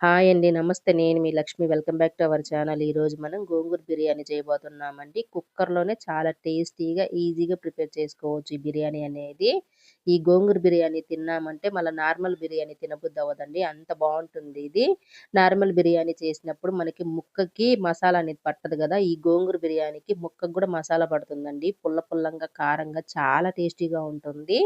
Hi అండి. నమస్తే. నేను మీ Lakshmi. Welcome back to our channel. ఈరోజు మనం గోంగూర బిర్యానీ చేయబోతున్నామండి. కుక్కర్‌లోనే చాలా టేస్టీగా, ఈజీగా ప్రిపేర్ చేసుకోవచ్చు ఈ బిర్యానీ అనేది. ఈ గోంగూర బిర్యానీ తిన్నామంటే మళ్ళీ నార్మల్ బిర్యానీ తినబుద్ధి అవ్వదండి. అంత బాగుంటుంది ఇది. నార్మల్ బిర్యానీ చేసినప్పుడు మనకి ముక్కకి మసాలా అనేది పట్టదు కదా ఈ గోంగూర బిర్యానీకి ముక్కకు కూడా మసాలా పడుతుందండి. పుల్ల పుల్లంగా, కారంగా చాలా టేస్టీగా ఉంటుంది.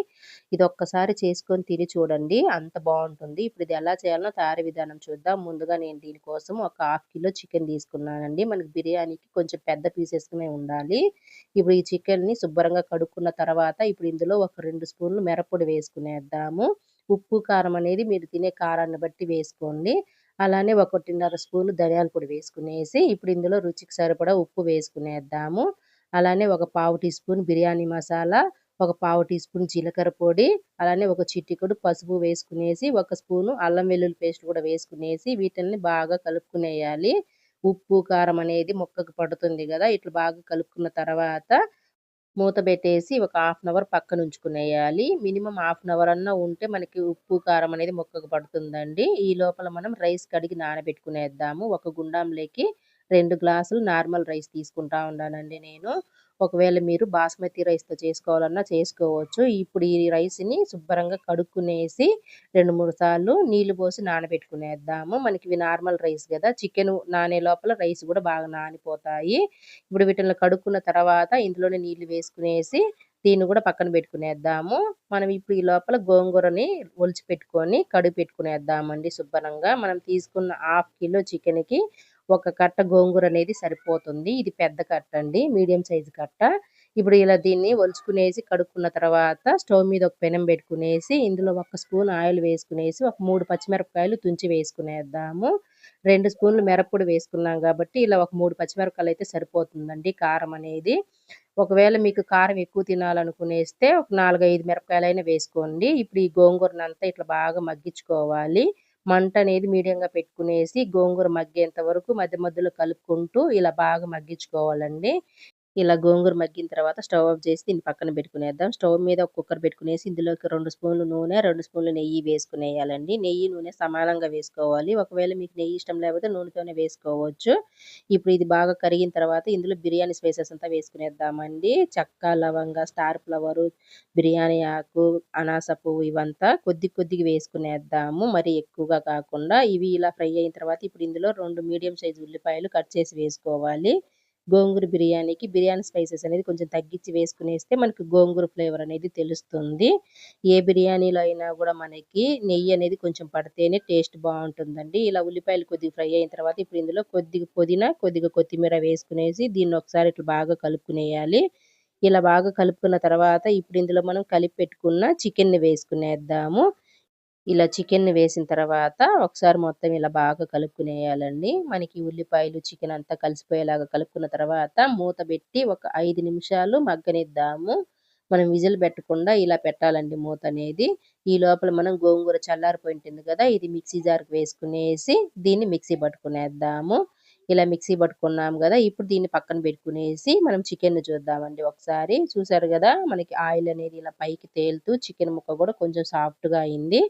ఇది ఒక్కసారి చేసుకొని తిని చూడండి. అంత బాగుంటుంది ఇప్పుడు ఇది ఎలా చేయాలో తయారీ విధానం చూద్దాం. ముందుగా నేను దీనికోసం ఒక హాఫ్ కిలో చికెన్ తీసుకున్నానండి. మనకి బిర్యానీకి కొంచెం పెద్ద పీసెస్‌గానే ఉండాలి. ఇప్పుడు ఈ చికెన్‌ని శుభ్రంగా కడుక్కున్న తర్వాత ఇప్పుడు ఇందులో ఒక రెండు స్పూన్ స్పూన్లు మిరప్పొడి వేసుకునేద్దాము. ఉప్పు, కారం అనేది మీరు తినే కారాన్ని బట్టి వేసుకోండి. అలానే 1:30 స్పూన్లు ధనియాల పొడి వేసుకునేసి ఇప్పుడు ఇందులో రుచికి సరిపడా ఉప్పు వేసుకునేద్దాము. అలానే ఒక పావు టీ స్పూన్ బిర్యానీ మసాలా, ఒక పావు టీ స్పూన్ జీలకర్ర పొడి, అలానే ఒక చిటికెడు పసుపు వేసుకునేసి, ఒక స్పూను అల్లం వెల్లుల్లి పేస్ట్ కూడా వేసుకునేసి వీటిని బాగా కలుపుకునేయాలి. ఉప్పు, కారం అనేది ముక్కకు పడుతుంది కదా ఇట్లా బాగా కలుపుకున్న తర్వాత మూత పెట్టేసి ఒక హాఫ్ అన్ అవర్ పక్కనుంచుకునేయాలి. మినిమం హాఫ్ అన్ అవర్ అన్నా ఉంటే మనకి ఉప్పు, కారం అనేది మొక్కకు పడుతుందండి. ఈ లోపల మనం రైస్ కడిగి నానబెట్టుకునేద్దాము. ఒక గుండంలోకి రెండు గ్లాసులు నార్మల్ రైస్ తీసుకుంటా ఉన్నానండి నేను. ఒకవేళ మీరు బాస్మతి రైస్‌తో చేసుకోవాలన్నా చేసుకోవచ్చు. ఇప్పుడు ఈ రైస్‌ని శుభ్రంగా కడుక్కునేసి 2, 3 సార్లు నీళ్ళు పోసి నానబెట్టుకునేద్దాము. మనకి ఇవి నార్మల్ రైస్ కదా చికెను నానే లోపల రైస్ కూడా బాగా నానిపోతాయి. ఇప్పుడు వీటిని కడుక్కున్న తర్వాత ఇందులోనే నీళ్ళు వేసుకునేసి దీన్ని కూడా పక్కన పెట్టుకునేద్దాము. మనం ఇప్పుడు ఈ లోపల గోంగూరని ఒలిచిపెట్టుకొని కడుగు పెట్టుకునేద్దామండి శుభ్రంగా. మనం తీసుకున్న హాఫ్ కిలో చికెన్‌కి ఒక కట్ట గోంగూర అనేది సరిపోతుంది. ఇది పెద్ద కట్ట అండి. మీడియం సైజ్ కట్ట. ఇప్పుడు ఇలా దీన్ని ఒలుచుకునేసి కడుక్కున్న తర్వాత స్టవ్ మీద ఒక పెనం పెట్టుకునేసి ఇందులో ఒక స్పూన్ ఆయిల్ వేసుకునేసి ఒక మూడు పచ్చిమిరపకాయలు తుంచి వేసుకునేద్దాము. రెండు స్పూన్లు మిరప్పొడి వేసుకున్నాం కాబట్టి ఇలా ఒక మూడు పచ్చిమిరపకాయలు అయితే సరిపోతుందండి కారం అనేది. ఒకవేళ మీకు కారం ఎక్కువ తినాలనుకునేస్తే ఒక 4, 5 మిరపకాయలైనా వేసుకోండి. ఇప్పుడు ఈ గోంగూరనంతా ఇట్లా బాగా మగ్గించుకోవాలి. మంట అనేది మీడియంగా పెట్టుకునేసి గోంగూర మగ్గేంత వరకు మధ్య మధ్యలో కలుపుకుంటూ ఇలా బాగా మగ్గించుకోవాలండి. ఇలా గోంగూర మగ్గిన తర్వాత స్టవ్ ఆఫ్ చేసి దీన్ని పక్కన పెట్టుకునేద్దాం. స్టవ్ మీద ఒక కుక్కర్ పెట్టుకునేసి ఇందులోకి రెండు స్పూన్లు నూనె, రెండు స్పూన్లు నెయ్యి వేసుకునేయాలండి. నెయ్యి, నూనె సమానంగా వేసుకోవాలి. ఒకవేళ మీకు నెయ్యి ఇష్టం లేకపోతే నూనెతోనే వేసుకోవచ్చు. ఇప్పుడు ఇది బాగా కరిగిన తర్వాత ఇందులో బిర్యానీ స్పైసెస్ అంతా వేసుకునేద్దామండి. చెక్క, లవంగ, స్టార్ ఫ్లవరు, బిర్యానీ ఆకు, అనాస పువ్వు ఇవంతా కొద్ది కొద్దిగా వేసుకునేద్దాము. మరి ఎక్కువగా కాకుండా. ఇవి ఇలా ఫ్రై అయిన తర్వాత ఇప్పుడు ఇందులో రెండు మీడియం సైజ్ ఉల్లిపాయలు కట్ చేసి వేసుకోవాలి. గోంగూర బిర్యానీకి బిర్యానీ స్పైసెస్ అనేది కొంచెం తగ్గించి వేసుకునేస్తే మనకి గోంగూర ఫ్లేవర్ అనేది తెలుస్తుంది. ఏ బిర్యానీలో అయినా కూడా మనకి నెయ్యి అనేది కొంచెం పడితేనే టేస్ట్ బాగుంటుందండి ఇలా ఉల్లిపాయలు కొద్దిగా ఫ్రై అయిన తర్వాత ఇప్పుడు ఇందులో కొద్దిగా పుదీనా, కొద్దిగా కొత్తిమీర వేసుకునేసి దీన్ని ఒకసారి ఇట్లా బాగా కలుపుకునేయాలి. ఇలా బాగా కలుపుకున్న తర్వాత ఇప్పుడు ఇందులో మనం కలిపి పెట్టుకున్న చికెన్‌ని వేసుకునేద్దాము. ఇలా చికెన్‌ని వేసిన తర్వాత ఒకసారి మొత్తం ఇలా బాగా కలుపుకునేయాలండి. మనకి ఉల్లిపాయలు, చికెన్ అంతా కలిసిపోయేలాగా కలుపుకున్న తర్వాత మూత పెట్టి ఒక ఐదు నిమిషాలు మగ్గనిద్దాము. మనం విజిల్ పెట్టకుండా ఇలా పెట్టాలండి మూత అనేది. ఈ లోపల మనం గోంగూర చల్లారిపోయింటుంది కదా ఇది మిక్సీ జార్‌కి వేసుకునేసి దీన్ని మిక్సీ పట్టుకునేద్దాము. ఇలా మిక్సీ పట్టుకున్నాం కదా ఇప్పుడు దీన్ని పక్కన పెట్టుకునేసి మనం చికెన్ చూద్దామండి ఒకసారి. చూసారు కదా మనకి ఆయిల్ అనేది ఇలా పైకి తేలుతూ చికెన్ ముక్క కూడా కొంచెం సాఫ్ట్‌గా అయింది.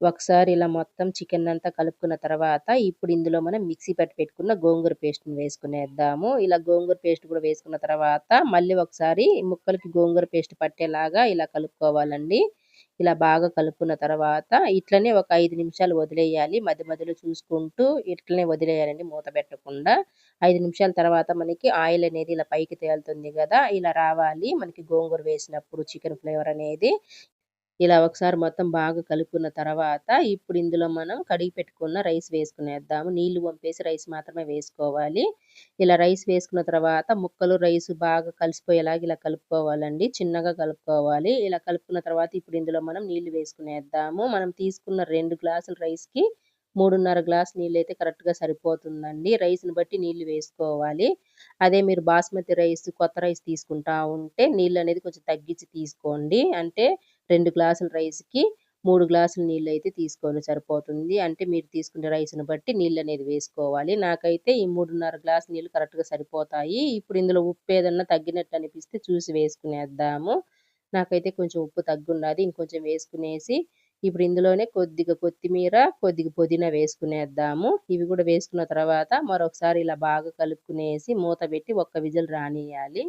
ఒకసారి ఇలా మొత్తం చికెన్ అంతా కలుపుకున్న తర్వాత ఇప్పుడు ఇందులో మనం మిక్సీ పట్టి పెట్టుకున్న గోంగూర పేస్ట్‌ని వేసుకునేద్దాము. ఇలా గోంగూర పేస్ట్ కూడా వేసుకున్న తర్వాత మళ్ళీ ఒకసారి ముక్కలకి గోంగూర పేస్ట్ పట్టేలాగా ఇలా కలుపుకోవాలండి. ఇలా బాగా కలుపుకున్న తర్వాత ఇట్లనే ఒక ఐదు నిమిషాలు వదిలేయాలి. మధ్య మధ్యలో చూసుకుంటూ ఇట్లనే వదిలేయాలండి మూత పెట్టకుండా. ఐదు నిమిషాల తర్వాత మనకి ఆయిల్ అనేది ఇలా పైకి తేలుతుంది కదా ఇలా రావాలి మనకి గోంగూర వేసినప్పుడు చికెన్ ఫ్లేవర్ అనేది. ఇలా ఒకసారి మొత్తం బాగా కలుపుకున్న తర్వాత ఇప్పుడు ఇందులో మనం కడిగి పెట్టుకున్న రైస్ వేసుకునేద్దాము. నీళ్ళు పంపేసి రైస్ మాత్రమే వేసుకోవాలి. ఇలా రైస్ వేసుకున్న తర్వాత ముక్కలు, రైస్ బాగా కలిసిపోయేలాగా ఇలా కలుపుకోవాలండి. చిన్నగా కలుపుకోవాలి. ఇలా కలుపుకున్న తర్వాత ఇప్పుడు ఇందులో మనం నీళ్ళు వేసుకునేద్దాము. మనం తీసుకున్న రెండు గ్లాసుల రైస్‌కి 3:30 గ్లాస్ నీళ్ళయితే కరెక్ట్‌గా సరిపోతుందండి. రైస్‌ని బట్టి నీళ్ళు వేసుకోవాలి. అదే మీరు బాస్మతి రైస్, కొత్త రైస్ తీసుకుంటా ఉంటే నీళ్ళు అనేది కొంచెం తగ్గించి తీసుకోండి. అంటే రెండు గ్లాసుల రైస్‌కి 3 గ్లాసుల అయితే తీసుకొని సరిపోతుంది. అంటే మీరు తీసుకునే రైస్‌ని బట్టి నీళ్ళు అనేది వేసుకోవాలి. నాకైతే ఈ 3:30 గ్లాస్ నీళ్ళు కరెక్ట్‌గా సరిపోతాయి. ఇప్పుడు ఇందులో ఉప్పు ఏదన్నా తగ్గినట్టు అనిపిస్తే చూసి వేసుకునేద్దాము. నాకైతే కొంచెం ఉప్పు తగ్గున్నది. ఇంకొంచెం వేసుకునేసి ఇప్పుడు ఇందులోనే కొద్దిగా కొత్తిమీర, కొద్దిగా పుదీనా వేసుకునేద్దాము. ఇవి కూడా వేసుకున్న తర్వాత మరొకసారి ఇలా బాగా కలుపుకునేసి మూత పెట్టి ఒక్క విజిల్ రానియాలి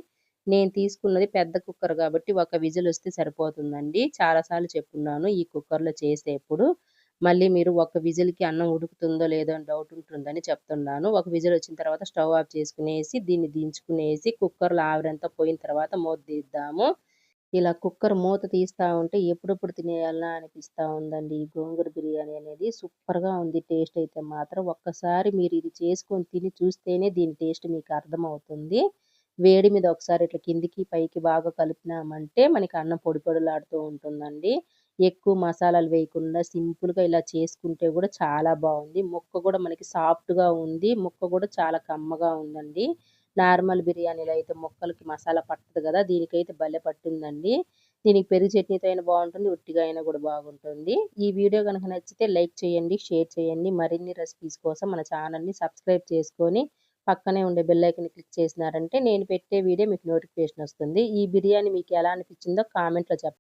నేను తీసుకున్నది పెద్ద కుక్కర్ కాబట్టి ఒక విజిల్ వస్తే సరిపోతుందండి. చాలా సార్లు చెప్పున్నాను ఈ కుక్కర్‌లో చేసేప్పుడు. మళ్ళీ మీరు ఒక విజిల్‌కి అన్నం ఉడుకుతుందో లేదో అని డౌట్ ఉంటుందని చెప్తున్నాను. ఒక విజిల్ వచ్చిన తర్వాత స్టవ్ ఆఫ్ చేసుకునేసి, దీన్ని దించుకునేసి కుక్కర్‌లో ఆవిరంతా పోయిన తర్వాత మూత తీద్దాము. ఇలా కుక్కర్ మూత తీస్తా ఉంటే ఎప్పుడెప్పుడు తినేయాలా అనిపిస్తూ ఉందండి. ఈ గోంగూర బిర్యానీ అనేది సూపర్‌గా ఉంది టేస్ట్ అయితే మాత్రం. ఒక్కసారి మీరు ఇది చేసుకొని తిని చూస్తేనే దీని టేస్ట్ మీకు అర్థమవుతుంది. వేడి మీద ఒకసారి ఇట్లా కిందికి, పైకి బాగా కలిపినామంటే మనకి అన్నం పొడి పొడులాడుతూ ఉంటుందండి. ఎక్కువ మసాలాలు వేయకుండా సింపుల్‌గా ఇలా చేసుకుంటే కూడా చాలా బాగుంది ముక్క కూడా మనకి సాఫ్ట్‌గా ఉంది. ముక్క కూడా చాలా కమ్మగా ఉందండి. నార్మల్ బిర్యానీలో అయితే ముక్కలకి మసాలా పట్టదు కదా! దీనికైతే భలే పట్టిందండి. దీనికి పెరుగు చట్నీతో అయినా బాగుంటుంది ఉట్టిగా అయినా కూడా బాగుంటుంది. ఈ వీడియో గనుక నచ్చితే లైక్ చేయండి, షేర్ చేయండి. మరిన్ని రెసిపీస్ కోసం మన ఛానల్‌ని సబ్స్క్రైబ్ చేసుకొని పక్కనే ఉండే బెల్లైకన్ క్లిక్ చేసినారంటే నేను పెట్టే వీడియో మీకు నోటిఫికేషన్ వస్తుంది. ఈ బిర్యానీ మీకు ఎలా అనిపించిందో కామెంట్‌లో చెప్పండి.